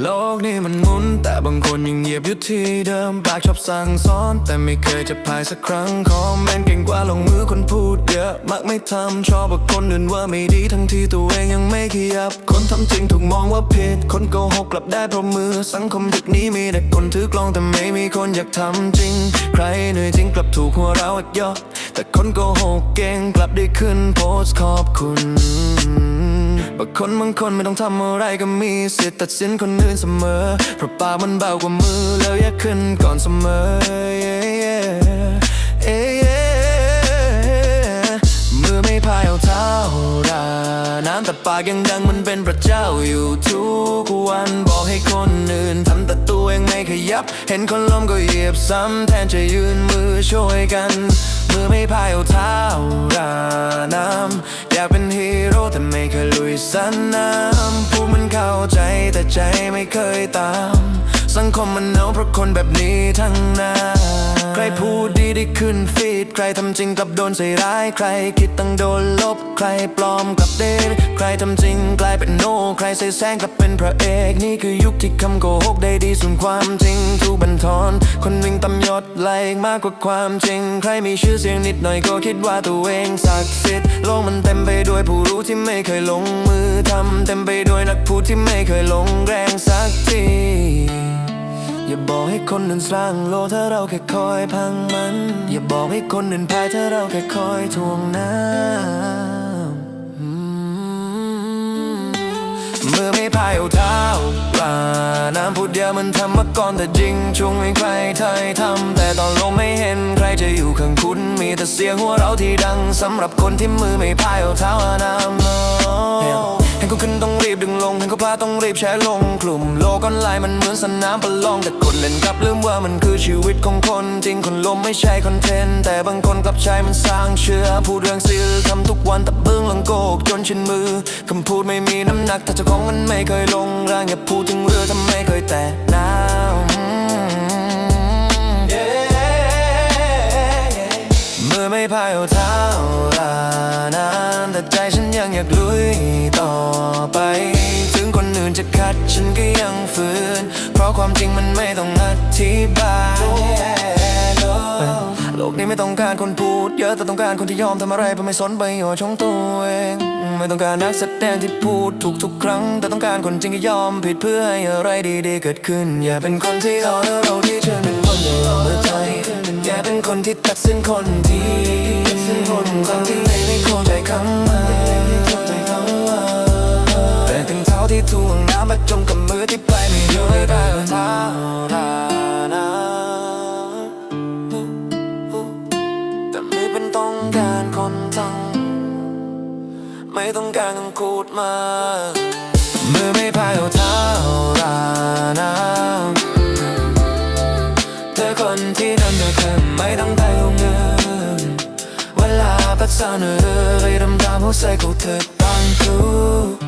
โลกนี้มันหมุน แต่บางคนยังเหยียบอยู่ที่เดิมปากชอบสั่งสอน แต่ไม่เคยจะพายสักครั้งคอมเมนต์เก่งกว่าลงมือคนพูดเยอะ มักไม่ทำชอบบอกคนอื่นว่าไม่ดีทั้งที่ตัวเองยังไม่ขยับ คนทำจริงถูกมองว่าผิด คนโกหกกลับได้เพราะมือ สังคมยุคนี้มีแต่คนถือกลองแต่ไม่มีคนอยากทำจริง ใครเหนื่อยจริงกลับถูกหัวเราะอักยอแต่คนโกหกเก่งกลับได้ขึ้นโพสต์ขอบคุณ บาคนบางคนไม่ต้องทำอะไรก็มีสิทธิ์ตัดสินคนอื่นเสมอ เพราะปากมันเบากว่ามือแล้วแยกขึ้นก่อนเสมอมือไม่พายเอาเท้าราน้ำแต่ปากยังดังมันเป็นพระเจ้าอยู่ทุกวันบอกให้คนอื่นทำแต่ตัวเองไม่ขยับ เห็นคนล้มก็เหยียบซ้ำแทนจะยืนมือช่วยกัน มือไม่พายเอาเท้าราน้ำอยากเป็น เคยลุยสนามพูดมันเข้าใจแต่ใจไม่เคยตาม สังคมมันเอาเพราะคนแบบนี้ทั้งนั้น ใครพูดดีได้ขึ้นฟีด ใครทำจริงกลับโดนใส่ร้าย ใครคิดตั้งโดนลบ ใครปลอมกลับเดนใครทำจริงกลายเป็นโน ใครใส่แซงกลับเป็นพระเอก นี่คือยุคที่คำโกหกได้ดีส่วนความจริงถูกบันทอนคนวิ่งตำยศไลมากกว่าความจริง ใครมีชื่อเสียงนิดหน่อยก็คิดว่าตัวเองศักดิ์สิทธิ์โลกมันเต็มไปด้วยผู้รู้ที่ไม่เคยลงมือทำเต็มไปด้วยนักพูดที่ไม่เคยลงแรงสักที อย่าบอกให้คนอื่นสร้างโลถ้าเราแค่คอยพังมัน อย่าบอกให้คนอื่นพายถ้าเราแค่คอยทวงน้ำมือไม่พายเอาเท้าปลาน้ำพูดเดียวมันทำมาก่อนแต่จริงช่งให้ใครไทยทำแต่ตอนลงไม่เห็นใครจะอยู่ข้างคุณ มีแต่เสียงหัวเราะที่ดังสำหรับคนที่มือไม่พายเอาเท้าน้ำ ต้องรีบแชร์ลงกลุ่มโลกออนไลน์มันเหมือนสนามประลอง แต่คนเล่นกลับลืมว่ามันคือชีวิตของคน จริงคนลมไม่ใช่คอนเทนต์ แต่บางคนกลับใช้มันสร้างเชื่อ พูดเรื่องซิลทำทุกวันแต่เบื้องหลังโกหกจนชินมือคำพูดไม่มีน้ำหนักถ้าเจ้าของมันไม่เคยลงร่างอย่าพูดถึงเรือถ้าไม่เคยแตะน้ำมือไม่พายเอาเท้าลานานแต่ใจฉันยังอยากลุย ฉันก็ยังฝืน เพราะความจริงมันไม่ต้องอธิบายโลกนี้ไม่ต้องการคนพูดเยอะแต่ต้องการคนที่ยอมทำอะไรเพื่อไม่สนประโยชน์ของตัวเองไม่ต้องการนักแสดงที่พูดถูกทุกครั้ง แต่ต้องการคนจริงที่ยอมผิดเพื่อให้อะไรดีๆเกิดขึ้น อย่าเป็นคนที่เอาเราที่เธอเป็นคนเดียวเมื่อใจอย่าเป็นคนที่ตัดสินคนที่ตัดสินคนคนที่ไม่ได้เข้าใจคำว่า ท้าที่ทวงน้ำมาจมกับมือที่ไปไม่รู้ได้เท้ารานาแต่ไม่เป็นต้องการคนจังไม่ต้องการคำคูดมามือไม่พายเอาเท้ารานาเธอคนที่นั่นเธอคือไม่ต้องไปเอาเงินเวลาพัดสานเออไปดำดำหัวใจของเธอตั้งคู่